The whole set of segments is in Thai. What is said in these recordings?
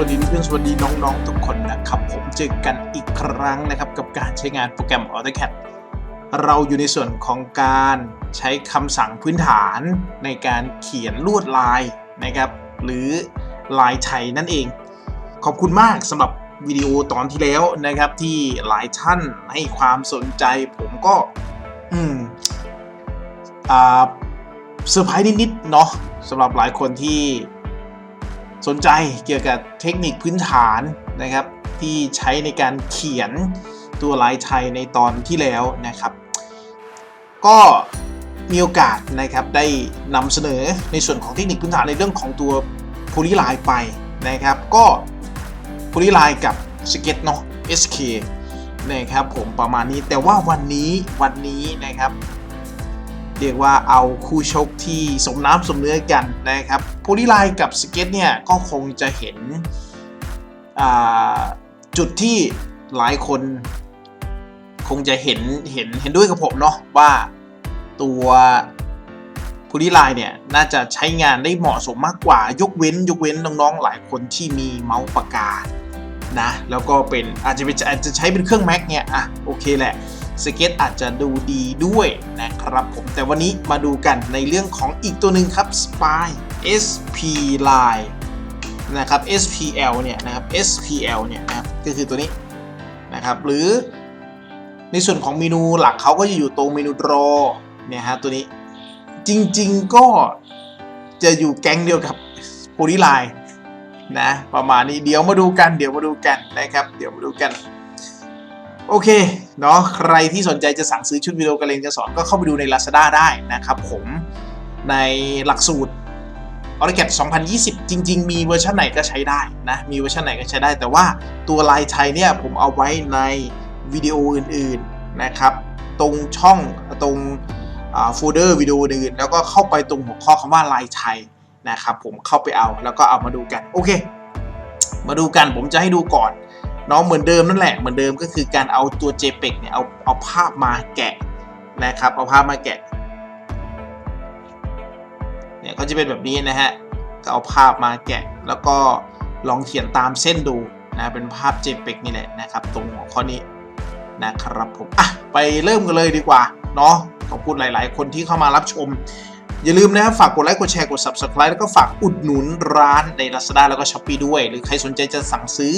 วัสดีครับสวัสดีเพื่อนๆสวัสดีน้องๆ ทุกคนนะครับ ผมเจอกันอีกครั้งนะครับ กับการใช้งานโปรแกรม AutoCAD เราอยู่ในส่วนของการใช้คำสั่งพื้นฐานในการเขียนลวดลายนะครับ หรือลายไทยนั่นเอง ขอบคุณมากสำหรับวิดีโอตอนที่แล้วนะครับ ที่หลายท่านให้ความสนใจ ผมก็ อืมอ่าเซอร์ไพรส์นิดๆเนาะสำหรับหลายคนที่ สนใจเกี่ยวกับเทคนิคพื้นฐานนะครับ ที่ใช้ในการเขียนตัวลายไทยในตอนที่แล้วนะครับ ก็มีโอกาสนะครับได้นำเสนอในส่วนของเทคนิคพื้นฐานในเรื่องของตัวโพลีไลน์ไปนะครับ ก็โพลีไลน์กับสเก็ตเนาะ SK นะครับผมประมาณนี้แต่ว่าวันนี้วันนี้นะครับ เรียกว่าเอาคู่ชกที่สมน้ำสมเนื้อกันนะครับโพลีไลน์กับสเก็ตเนี่ยก็คงจะเห็นจุดที่หลายคนคงจะเห็นเห็นเห็นด้วยกับผมเนาะว่าตัวโพลีไลเนี่ยน่าจะใช้งานได้เหมาะสมมากกว่ายกเว้นยกเว้นน้องๆหลายคนที่มีเมาส์ปากกานะแล้วก็เป็นอาจจะเป็นอาจจะใช้เป็นเครื่องแม็กเนี่ยอะโอเคแหละ สเก็ตอาจจะดูดีด้วยนะครับผมแต่วันนี้มาดูกันในเรื่องของอีกตัวหนึ่งครับ Spy SP Line นะครับ SPL เนี่ยนะครับ SPL เนี่ยนะครับก็คือตัวนี้นะครับหรือในส่วนของเมนูหลักเขาก็จะอยู่ตรงเมนู draw เนี่ยฮะตัวนี้จริงๆก็จะอยู่แก๊งเดียวกับ Polyline นะประมาณนี้เดี๋ยวมาดูกันเดี๋ยวมาดูกันนะครับ เดี๋ยวมาดูกัน โอเคเนาะใครที่สนใจจะสั่งซื้อชุดวิดีโอการเรียนการสอนก็เข้าไปดูใน Lazada ได้นะครับผมในหลักสูตร AutoCAD 2020 จริง ๆ มีเวอร์ชันไหนก็ใช้ได้นะ มีเวอร์ชันไหนก็ใช้ได้ แต่ว่าตัวลายไทยเนี่ยผมเอาไว้ในวิดีโออื่น ๆ นะครับ ตรงช่องตรงโฟลเดอร์วิดีโออื่น แล้วก็เข้าไปตรงหัวข้อคำว่าลายไทยนะครับผมเข้าไปเอาแล้วก็เอามาดูกัน โอเค มาดูกันผมจะให้ดูก่อน นาะเหมือนเดิมนั่นแหละเหมือนเดิมก็คือการเอาตัว JPEG เนี่ยเอาเอาภาพมาแกะนะครับ เอาภาพมาแกะเนี่ยก็จะเป็นแบบนี้นะฮะก็เอาภาพมาแกะ แล้วก็ลองเขียนตามเส้นดูนะเป็นภาพ JPEG นี่แหละนะครับ ตรงหัวข้อนี้นะครับผมอะไปเริ่มกันเลยดีกว่าเนาะขอบคุณหลาย ๆ คนที่เข้ามารับชม อย่าลืมนะครับฝากกดไลค์กดแชร์กด subscribe แล้วก็ฝากอุดหนุนร้านใน Lazada แล้วก็ Shopee ด้วย หรือใครสนใจจะสั่งซื้อ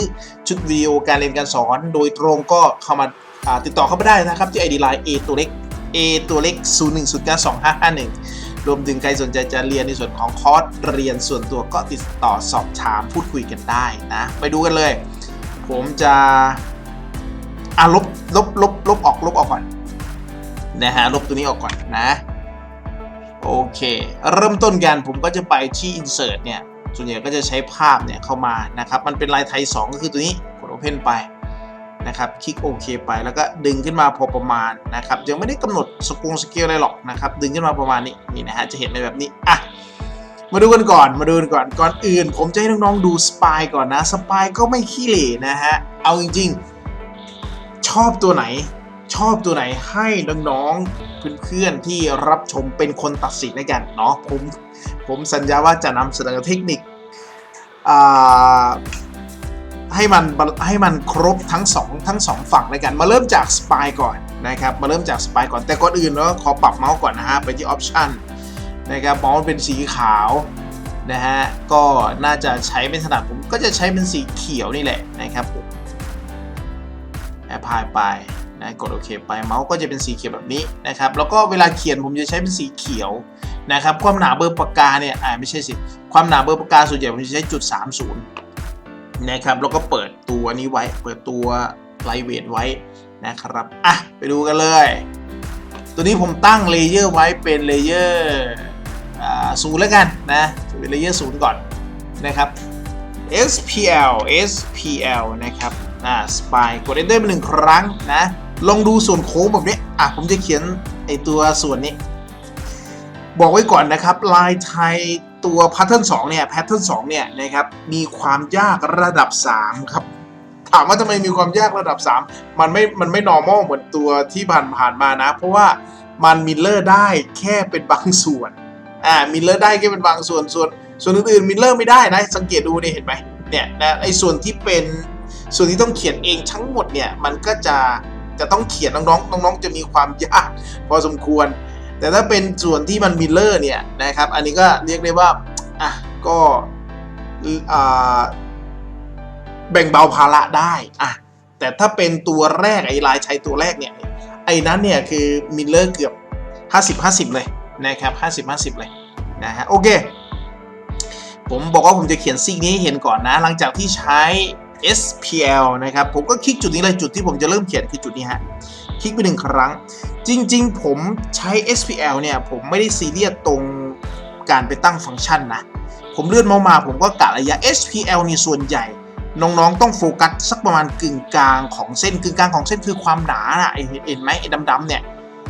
ชุดวิดีโอการเรียนการสอน โดยตรงก็เข้ามาติดต่อเข้าไปได้นะครับที่ ID Line A ตัวเล็ก A ตัวเล็ก 01092551 รวมถึงใครสนใจจะเรียนในส่วนของคอร์สเรียนส่วนตัวก็ติดต่อสอบถามพูดคุยกันได้นะ ไปดูกันเลย ผมจะอะลบลบลบลบออกลบออกก่อนนะฮะลบตัวนี้ออกก่อนนะ โอเค เริ่มต้นกันผมก็จะไปที่ insert เนี่ย ส่วนใหญ่ก็จะใช้ภาพเนี่ยเข้ามานะครับ มันเป็นลายไทย 2 ก็คือตัวนี้ กด open ไปนะครับ คลิกโอเคไป แล้วก็ดึงขึ้นมาพอประมาณนะครับ ยังไม่ได้กำหนดสกงสเกลอะไรหรอกนะครับ ดึงขึ้นมาประมาณนี้ นี่นะฮะ จะเห็นในแบบนี้ อะ มาดูกันก่อน มาดูกันก่อน ก่อนอื่น ผมจะให้น้องๆดูสปายก่อนนะ สปายก็ไม่ขี้เหร่นะฮะ เอาจริงๆ ชอบตัวไหน ชอบตัวไหนให้น้องๆเพื่อนๆที่รับชมเป็นคนตัดสินในกันเนาะผมผมสัญญาว่าจะนำเสนอเทคนิคให้มันให้มันครบทั้ง2ทั้ง2ฝั่งในกัน มาเริ่มจากสปายก่อนนะครับ มาเริ่มจากสปายก่อนแต่ก่อนอื่นเนาะขอปรับเมาส์ก่อนนะฮะ ไปที่ออปชันนะครับเมาส์เป็นสีขาวนะฮะ ก็น่าจะใช้ไม่ถนัดผมก็จะใช้เป็นสีเขียวนี่แหละนะครับผมแอปพลายไป นะกดโอเคไปเมาส์ก็จะเป็นสีเขียวแบบนี้นะครับแล้วก็เวลาเขียนผมจะใช้เป็นสีเขียวนะครับความหนาเบอร์ปากกาเนี่ยอ่าไม่ใช่สิความหนาเบอร์ปากกาส่วนใหญ่ผมจะใช้จุด30นะครับแล้วก็เปิดตัวนี้ไว้เปิดตัวไลเวทไว้นะครับอะไปดูกันเลย ตัวนี้ผมตั้งเลเยอร์ไว้เป็นเลเยอร์ศูนย์แล้วกันนะเป็นเลเยอร์ศูนย์ก่อนนะครับ SPL SPL นะครับอ่าสปายกด enter มาหนึ่งครั้งนะ ลองดูส่วนโค้งแบบนี้อะผมจะเขียนไอตัวส่วนนี้ บอกไว้ก่อนนะครับ ลายไทยตัวแพทเทิร์น2เนี่ยแพทเทิร์น2เนี่ยนะครับมีความยากระดับ 3 ครับ ถามว่าทำไมมีความยากระดับ 3 มันไม่มันไม่ normal เหมือนตัวที่ผ่านผ่านมานะ เพราะว่ามันมิลเลอร์ได้แค่เป็นบางส่วนอ่ามิลเลอร์ได้แค่เป็นบางส่วนส่วนส่วนอื่นๆมิลเลอร์ไม่ได้นะ สังเกตดูนี่เห็นไหมเนี่ยนะไอ้ส่วนที่เป็นส่วนที่ต้องเขียนเองทั้งหมดเนี่ยมันก็จะ จะต้องเขียนน้องๆน้องๆจะมีความยากพอสมควร แต่ถ้าเป็นส่วนที่มันมิลเลอร์เนี่ยนะครับอันนี้ก็เรียกได้ว่าอะก็แบ่งเบาภาระได้อะแต่ถ้าเป็นตัวแรกไอ้ลายชัยตัวแรกเนี่ยไอ้นั้นเนี่ยคือมิลเลอร์เกือบ 50 50 เลยนะครับ 50 50 เลยนะฮะโอเค ผมบอกว่าผมจะเขียนซีกนี้ให้เห็นก่อนนะ หลังจากที่ใช้ SPL นะครับ ผมก็คลิกจุดนี้เลยจุดที่ผมจะเริ่มเขียนคือจุดนี้ฮะ คลิกไปหนึ่งครั้ง จริง ๆ ผมใช้ SPL เนี่ย ผมไม่ได้ซีเรียสตรงการไปตั้งฟังก์ชันนะ ผมเลื่อนเมาส์มา ผมก็กะระยะ SPL นี่ส่วนใหญ่ น้องๆ ต้องโฟกัสสักประมาณกึ่งกลางของเส้นกึ่งกลางของเส้นคือความหนาน่ะเห็นเห็นไหมไอ้ดำๆเนี่ย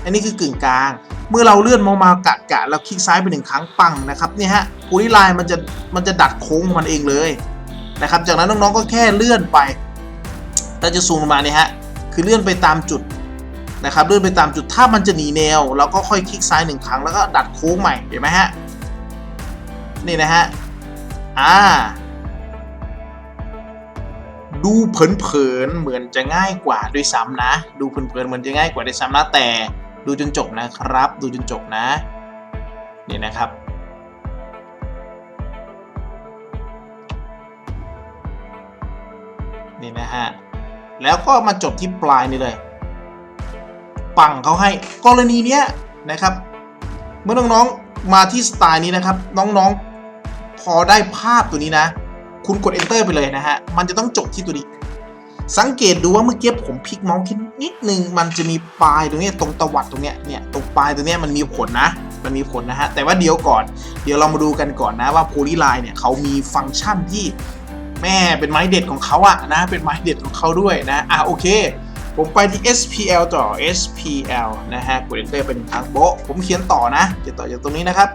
อันนี้คือกึ่งกลาง เมื่อเราเลื่อนมามากะกะแล้วคลิกซ้ายไปหนึ่งครั้งปังนะครับเนี่ยฮะปูริไลน์มันจะมันจะดัดโค้งมันเองเลย นะครับ จากนั้นน้องๆก็แค่เลื่อนไปถ้าจะซูมลงมาเนี่ยฮะ คือเลื่อนไปตามจุดนะครับ เลื่อนไปตามจุด ถ้ามันจะหนีแนวเราก็ค่อยคลิกซ้ายหนึ่งครั้งแล้วก็ดัดโค้งใหม่ เห็นไหมฮะ นี่นะฮะ อ่า ดูเผินๆเหมือนจะง่ายกว่าด้วยซ้ำนะ ดูเผินๆเหมือนจะง่ายกว่าด้วยซ้ำนะแต่ดูจนจบนะครับ ดูจนจบนะ นี่นะครับ นี่นะฮะ แล้วก็มาจบที่ปลายนี่เลย ปังเขาให้กรณีเนี้ยนะครับ เมื่อน้องๆมาที่สไตล์นี้นะครับ น้องๆ พอได้ภาพตัวนี้นะ คุณกด enter ไปเลยนะฮะ มันจะต้องจบที่ตัวนี้ สังเกตดูว่าเมื่อกี้ผมพลิกเมาส์ขึ้นนิดนึง มันจะมีปลายตรงเนี้ยตรงตวัดตรงเนี้ยเนี่ยตรงปลายตรงเนี้ยมันมีผลนะมันมีผลนะฮะ แต่ว่าเดี๋ยวก่อน เดี๋ยวเรามาดูกันก่อนนะว่า Polyline เนี่ยเขามีฟังก์ชันที่ แม่เป็นไม้เด็ดของเขาอะนะเป็นไม้เด็ดของเขาด้วยนะอะโอเค ผมไปที่ SPL ต่อ SPL นะฮะกด enter เป็นครั้งโบผมเขียนต่อนะเขียนต่อจากตรงนี้นะครับ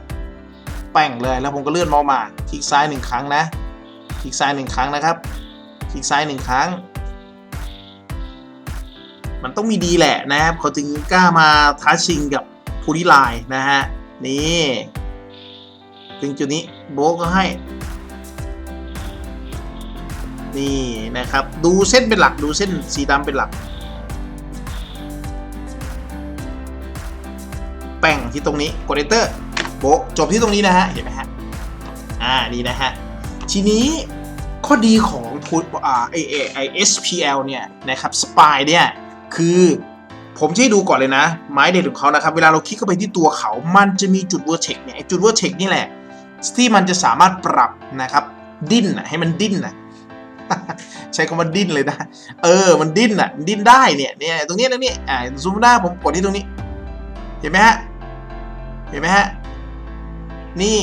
แป่งเลยแล้วผมก็เลื่อนเมาส์มาคลิกซ้ายหนึ่งครั้งนะคลิกซ้ายหนึ่งครั้งนะครับคลิกซ้ายหนึ่งครั้ง มันต้องมีดีแหละนะครับเขาถึงกล้ามาท้าชิงกับพูริไลน์นะฮะนี่ถึงจุดนี้โบก็ให้ นี่นะครับ ดูเส้นเป็นหลักดูเส้นสีดำเป็นหลัก แป่งที่ตรงนี้กด enter โบจบที่ตรงนี้นะฮะเห็นไหมฮะอ่านี่นะฮะทีนี้ข้อดีของพุทอ่าไอไอไอ SPL เนี่ยนะครับสปายเนี่ยคือผมจะให้ดูก่อนเลยนะ ไม้เด็ดของเขานะครับ เวลาเราคลิกเข้าไปที่ตัวเขา มันจะมีจุด vertex เนี่ยจุด vertex นี่แหละ ที่มันจะสามารถปรับนะครับดิ้นให้มันดิ้นนะ ใช้คำว่าดิ้นเลยนะ เออ มันดิ้นอะ ดิ้นได้เนี่ย เนี่ย ตรงนี้ตรงนี้ อ่า ซูมหน้าผมกดที่ตรงนี้ เห็นไหมฮะ เห็นไหมฮะ นี่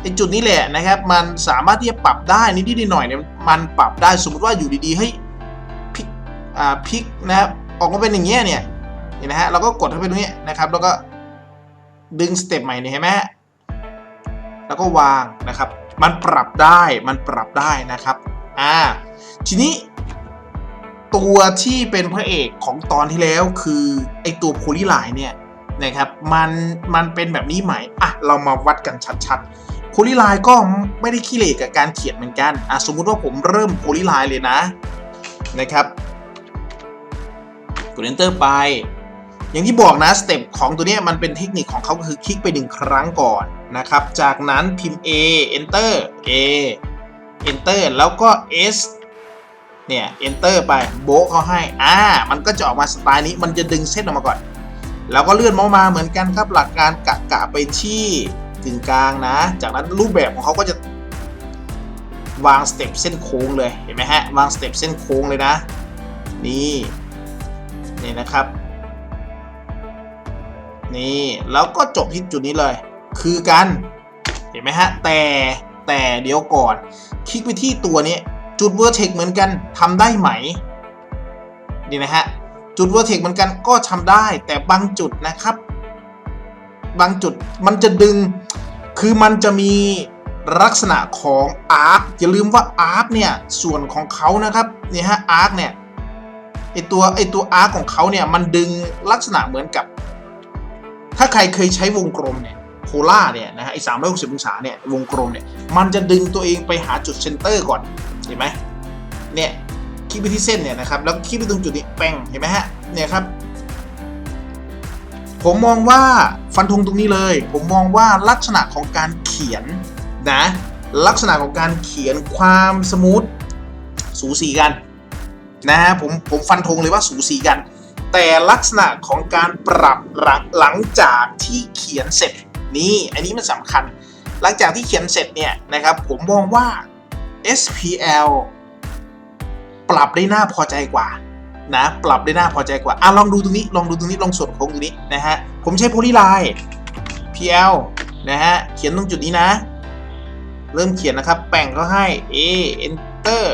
ไอจุดนี้แหละนะครับ มันสามารถที่จะปรับได้นิดๆหน่อยเนี่ย มันปรับได้ สมมติว่าอยู่ดีๆให้พลิก อ่า พลิกนะครับ ออกมาเป็นอย่างเงี้ยเนี่ย เห็นไหมฮะ เราก็กดเข้าไปตรงนี้นะครับ แล้วก็ดึงสเต็ปใหม่เนี่ยเห็นไหมแล้วก็วางนะครับ มันปรับได้ มันปรับได้นะครับ อ่า ทีนี้ ตัวที่เป็นพระเอกของตอนที่แล้วคือไอตัวโพลีไลน์เนี่ยนะครับมันมันเป็นแบบนี้ไหมอะเรามาวัดกันชัดๆโพลีไลน์ก็ไม่ได้ขี้เหร่กับการเขียนเหมือนกันอะสมมุติว่าผมเริ่มโพลีไลน์เลยนะนะครับกด enter ไป อย่างที่บอกนะสเต็ปของตัวเนี้ยมันเป็นเทคนิคของเขาก็คือคลิกไปหนึ่งครั้งก่อนนะครับ จากนั้นพิมพ์ A enter A enter แล้วก็ S เนี่ย enter ไปโบะเขาให้ อ่า มันก็จะออกมาสไตล์นี้ มันจะดึงเส้นออกมาก่อน แล้วก็เลื่อนมามาเหมือนกันครับหลักการกะกะไปที่กึ่งกลางนะ จากนั้นรูปแบบของเขาก็จะวางสเต็ปเส้นโค้งเลย เห็นไหมฮะ วางสเต็ปเส้นโค้งเลยนะ นี่ นี่นะครับ นี่ แล้วก็จบที่จุดนี้เลย คือกัน เห็นไหมฮะ แต่ แต่เดี๋ยวก่อน คลิกไปที่ตัวนี้จุด vertex เหมือนกันทำได้ไหมนี่นะฮะจุด vertex เหมือนกันก็ทำได้ แต่บางจุดนะครับ บางจุดมันจะดึง คือมันจะมีลักษณะของ arc อย่าลืมว่า arc เนี่ยส่วนของเขานะครับนี่ฮะ arc เนี่ยไอตัวไอตัว arc ของเขาเนี่ยมันดึงลักษณะเหมือนกับ ถ้าใครเคยใช้วงกลมเนี่ย โพล่าเนี่ยนะฮะไอ้สามร้อยหกสิบองศาเนี่ยวงกลมเนี่ยมันจะดึงตัวเองไปหาจุดเซนเตอร์ก่อนเห็นไหมเนี่ยคลิกไปที่เส้นเนี่ยนะครับแล้วคลิกไปตรงจุดนี้แป้งเห็นไหมฮะเนี่ยครับผมมองว่าฟันธงตรงนี้เลย ผมมองว่าลักษณะของการเขียนนะลักษณะของการเขียนความสมูทสูสีกันนะฮะผมผมฟันธงเลยว่าสูสีกัน แต่ลักษณะของการปรับหลังหลังจากที่เขียนเสร็จ นี่อันนี้มันสำคัญ หลังจากที่เขียนเสร็จเนี่ยนะครับผมมองว่า SPL ปรับได้น่าพอใจกว่านะปรับได้น่าพอใจกว่าอะลองดูตรงนี้ลองดูตรงนี้ลองส่วนโค้งตรงนี้นะฮะผมใช้โพลีไลน์ PL นะฮะเขียนตรงจุดนี้นะ เริ่มเขียนนะครับแป่งก็ให้ A Enter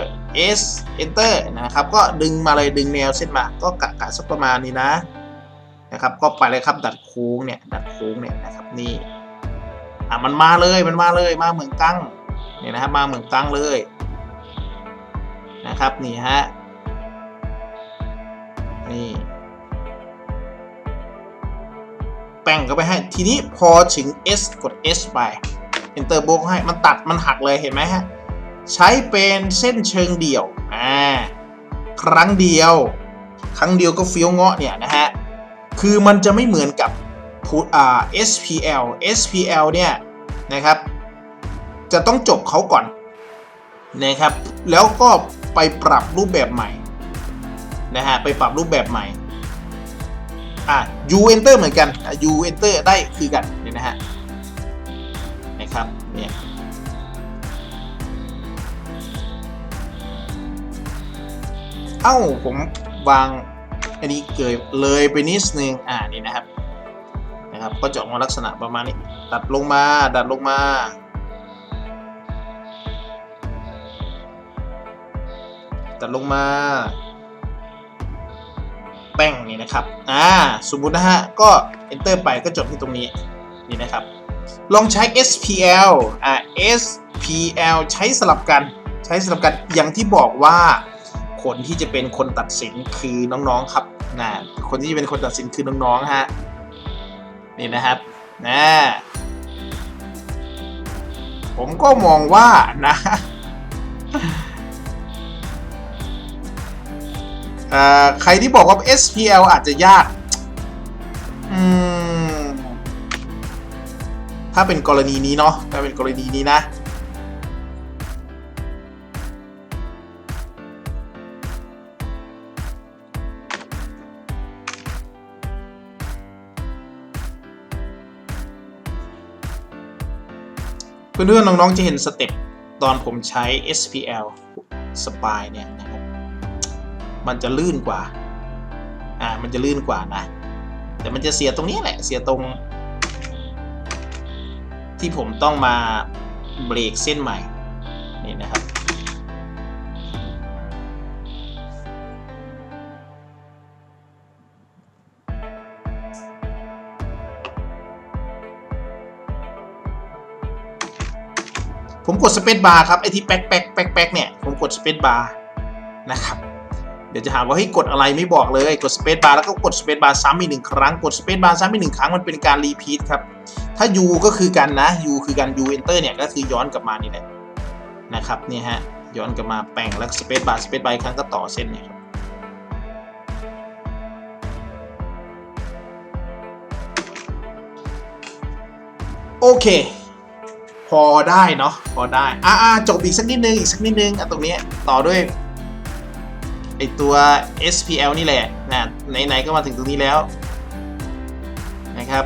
S Enter นะครับ ก็ดึงมาเลยดึงแนวเส้นมาก็กะกะสักประมาณนี้นะ นะครับ ก็ไปเลยครับดัดโค้งเนี่ยดัดโค้งเนี่ยนะครับนี่อะมันมาเลยมันมาเลยมาเหมือนกั้งเนี่ยนะครับมาเหมือนกั้งเลยนะครับนี่ฮะนี่แป้งเข้าไปให้ทีนี้พอถึง S กด S ไป Enter โบกให้มันตัดมันหักเลยเห็นไหมฮะใช้เป็นเส้นเชิงเดี่ยวอ่าครั้งเดียว ครั้งเดียวก็เฟี้ยวเงาะเนี่ยนะฮะ คือมันจะไม่เหมือนกับพูอ่า SPL SPL เนี่ยนะครับ จะต้องจบเขาก่อนนะครับ แล้วก็ไปปรับรูปแบบใหม่นะฮะไปปรับรูปแบบใหม่อะ U enter เหมือนกัน U enter ได้คือกันเนี่ยนะฮะนะครับเนี่ยเอ้าผมวาง อันนี้เกิดเลยไปนิดนึงอ่านี่นะครับนะครับ ก็จะออกมาลักษณะประมาณนี้ตัดลงมาดัดลงมาตัดลงมา แป้งนี่นะครับอ่าสมมุตินะฮะก็ enter ไปก็จบที่ตรงนี้นี่นะครับ ลองใช้ SPL อ่า SPL ใช้สลับกันใช้สลับกันอย่างที่บอกว่า คนที่จะเป็นคนตัดสินคือน้องๆครับนะคนที่จะเป็นคนตัดสินคือน้องๆฮะนี่นะครับนะผมก็มองว่านะอ่อใครที่บอกว่า SPL อาจจะยากอืมถ้าเป็นกรณีนี้เนาะถ้าเป็นกรณีนี้นะ เพื่อนๆน้องๆจะเห็นสเต็ปตอนผมใช้ SPL Spy เนี่ยนะครับมันจะลื่นกว่าอ่า มันจะลื่นกว่านะ แต่มันจะเสียตรงนี้แหละเสียตรง ที่ผมต้องมาเบรกเส้นใหม่นี่นะครับ ผมกดสเปซบาร์ครับไอที่แป๊กแป๊กแป๊กแป๊กเนี่ยผมกดสเปซบาร์นะครับเดี๋ยวจะหาว่าให้กดอะไรไม่บอกเลยกดสเปซบาร์แล้วก็กดสเปซบาร์ซ้ำอีกหนึ่งครั้งกดสเปซบาร์ซ้ำอีกหนึ่งครั้งมันเป็นการรีพีทครับถ้า U ก็คือกันนะ U คือการ U enter เนี่ยก็คือย้อนกลับมานี่แหละนะครับนี่ฮะย้อนกลับมาแปลงแล้วสเปซบาร์สเปซบาร์ครั้งก็ต่อเส้นเนี่ยครับโอเค อได้เนาะพอได้อ่าจบอีกสักนิดนึงอีกสักนิดนึงอะตรงนี้ต่อด้วยไอตัว SPL นี่แหละนะไหนๆก็มาถึงตรงนี้แล้วนะครับ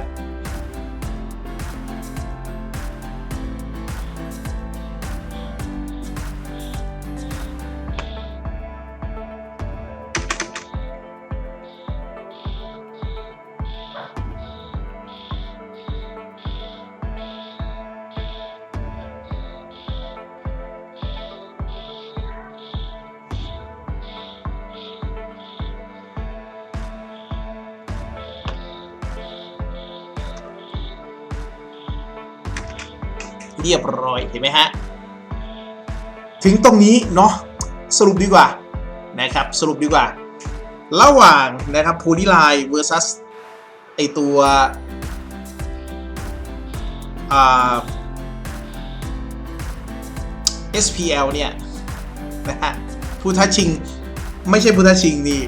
รียบร้อยเห็นไหมฮะถึงตรงนี้เนาะสรุปดีกว่านะครับสรุปดีกว่า ระหว่างนะครับ p o l y l i n e versus ไอตัวอ่า SPL เนี่ยนะฮะผู้ท้าชิง ไม่ใช่ผู้ท้าชิงนี่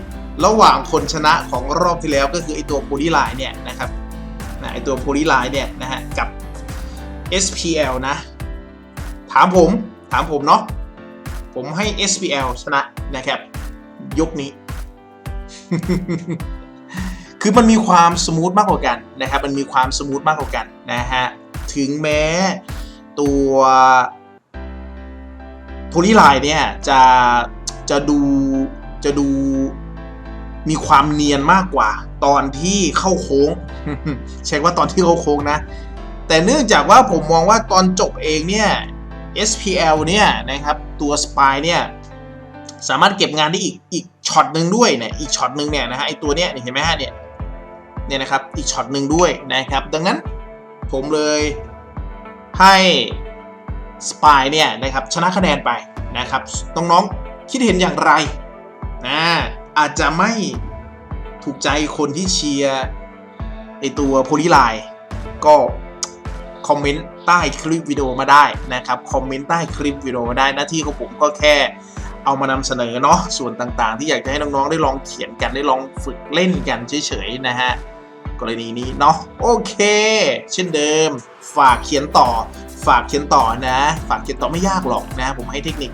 ระหว่างคนชนะของรอบที่แล้วก็คือไอตัวโพลีไลน์เนี่ยนะครับนะไอตัวโพลีไลน์เนี่ยนะฮะกับ SPL นะ ถามผมถามผมเนาะผมให้ SPL ชนะนะครับยกนี้ คือมันมีความสมูทมากกว่ากันนะครับมันมีความสมูทมากกว่ากันนะฮะถึงแม้ตัวโพลีไลน์เนี่ยจะจะดูจะดูมีความเนียนมากกว่า ตอนที่เข้าโค้ง เช็คว่าตอนที่เข้าโค้งนะ แต่เนื่องจากว่าผมมองว่าตอนจบเองเนี่ย SPL เนี่ยนะครับตัวสปายเนี่ยสามารถเก็บงานได้อีกอีกช็อตหนึ่งด้วยเนี่ยอีกช็อตหนึ่งเนี่ยนะฮะไอตัวเนี้ยเห็นไหมฮะเนี่ยเนี่ยนะครับอีกช็อตหนึ่งด้วยนะครับดังนั้นผมเลยให้สปายเนี่ยนะครับชนะคะแนนไปนะครับน้องๆคิดเห็นอย่างไรนะอาจจะไม่ถูกใจคนที่เชียร์ไอตัวโพลีไลก็ คอมเมนต์ใต้คลิปวิดีโอมาได้นะครับคอมเมนต์ใต้คลิปวิดีโอมาได้หน้าที่ของผมก็แค่เอามานำเสนอเนาะส่วนต่างๆ ที่อยากจะให้น้องๆได้ลองเขียนกันได้ลองฝึกเล่นกันเฉยๆนะฮะกรณีนี้เนาะโอเค เช่นเดิม ฝากเขียนต่อ ฝากเขียนต่อนะ ฝากเขียนต่อไม่ยากหรอกนะ ผมให้เทคนิค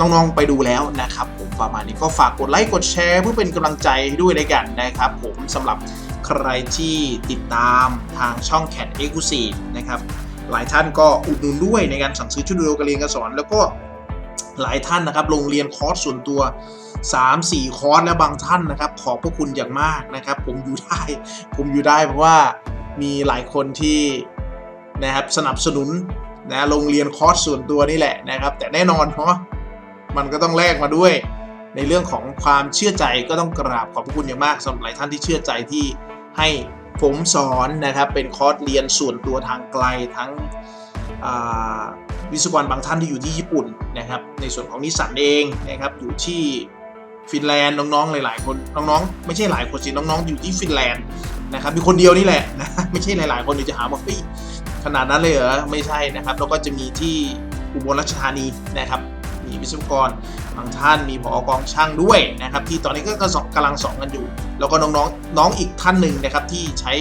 น้องๆไปดูแล้วนะครับ ผมประมาณนี้ก็ฝากกดไลค์กดแชร์เพื่อเป็นกำลังใจให้ด้วยในกันนะครับ ผมสำหรับ ใครที่ติดตามทางช่อง Cat e x c l u s i v e นะครับหลายท่านก็อุดหนุนด้วยในการสั่งซื้อชุดดูโอการเรียนการสอน แล้วก็หลายท่านนะครับลงเรียนคอร์สส่วนตัว 3-4 คอร์สและบางท่านนะครับ ขอบพระคุณอย่างมากนะครับ ผมอยู่ได้ ผมอยู่ได้เพราะว่ามีหลายคนที่นะครับสนับสนุนนะโรงเรียนคอร์สส่วนตัวนี่แหละนะครับ แต่แน่นอนเนาะมันก็ต้องแลกมาด้วย ในเรื่องของความเชื่อใจก็ต้องกราบขอบพระคุณอย่างมากสำหรับหลายท่านที่เชื่อใจที่ ให้ผมสอนนะครับเป็นคอร์สเรียนส่วนตัวทางไกลทั้งวิศวกรบางท่านที่อยู่ที่ญี่ปุ่นนะครับในส่วนของนิสสันเองนะครับอยู่ที่ฟินแลนด์น้องๆหลายๆคนน้องๆไม่ใช่หลายคนสิน้องๆอยู่ที่ฟินแลนด์นะครับมีคนเดียวนี่แหละนะไม่ใช่หลาย ๆ คนเดี๋ยวจะหาว่าเฮ้ขนาดนั้นเลยเหรอไม่ใช่นะครับแล้วก็จะมีที่อุบลราชธานีนะครับ วิศวกรบางท่านมีผอกองช่างด้วยนะครับ ที่ตอนนี้ก็กำลังสอนกันอยู่ แล้วก็น้องๆน้องอีกท่านหนึ่งนะครับที่ใช้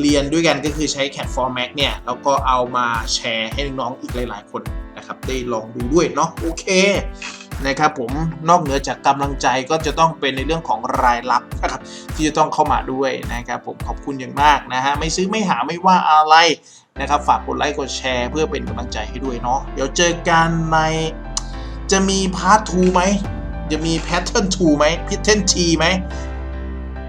เรียนด้วยกันก็คือใช้ Cat for Mac เนี่ยแล้วก็เอามาแชร์ให้น้องอีกหลาย ๆ คนนะครับได้ลองดูด้วยเนาะโอเคนะครับผมนอกเหนือจากกำลังใจก็จะต้องเป็นในเรื่องของรายรับนะครับที่จะต้องเข้ามาด้วยนะครับผมขอบคุณอย่างมากนะฮะไม่ซื้อไม่หาไม่ว่าอะไรนะครับฝากกดไลค์กดแชร์เพื่อเป็นกำลังใจให้ด้วยเนาะเดี๋ยวเจอกันใน จะมีพาร์ท2ไหม จะมีแพทเทิร์น2ไหมแพทเทิร์น T ไหม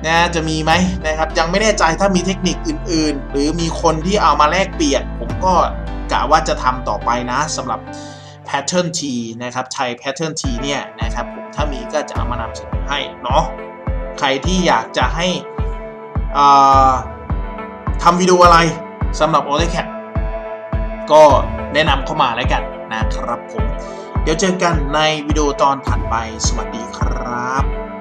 นะจะมีไหมนะครับ ยังไม่แน่ใจถ้ามีเทคนิคอื่น ๆ หรือมีคนที่เอามาแลกเปลี่ยน ผมก็กะว่าจะทำต่อไปนะสำหรับแพทเทิร์น T นะครับไทยแพทเทิร์น T เนี่ยนะครับผมถ้ามีก็จะเอามานำเสนอให้เนาะใครที่อยากจะให้อ่าทำวิดีโออะไรสำหรับ AutoCAD ก็แนะนำเข้ามาแล้วกันนะครับผม เดี๋ยวเจอกันในวิดีโอตอนถัดไป สวัสดีครับ